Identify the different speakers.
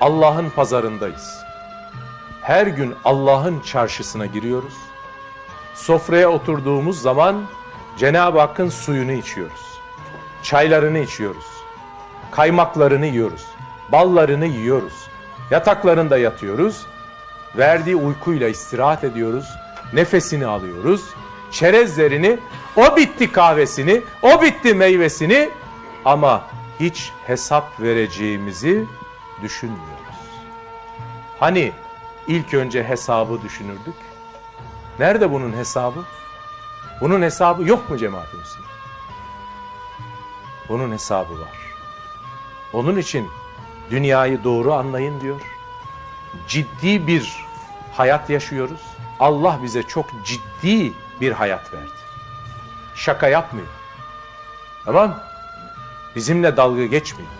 Speaker 1: Allah'ın pazarındayız. Her gün Allah'ın çarşısına giriyoruz. Sofraya oturduğumuz zaman Cenab-ı Hakk'ın suyunu içiyoruz. Çaylarını içiyoruz. Kaymaklarını yiyoruz. Ballarını yiyoruz. Yataklarında yatıyoruz. Verdiği uykuyla istirahat ediyoruz. Nefesini alıyoruz. Çerezlerini, o bitti kahvesini, o bitti meyvesini ama hiç hesap vereceğimizi düşünmüyoruz. Hani ilk önce hesabı düşünürdük? Nerede bunun hesabı? Bunun hesabı yok mu cemaat-i Müslüman? Bunun hesabı var. Onun için dünyayı doğru anlayın diyor. Ciddi bir hayat yaşıyoruz. Allah bize çok ciddi bir hayat verdi. Şaka yapmıyor. Tamam? Bizimle dalga geçmeyin.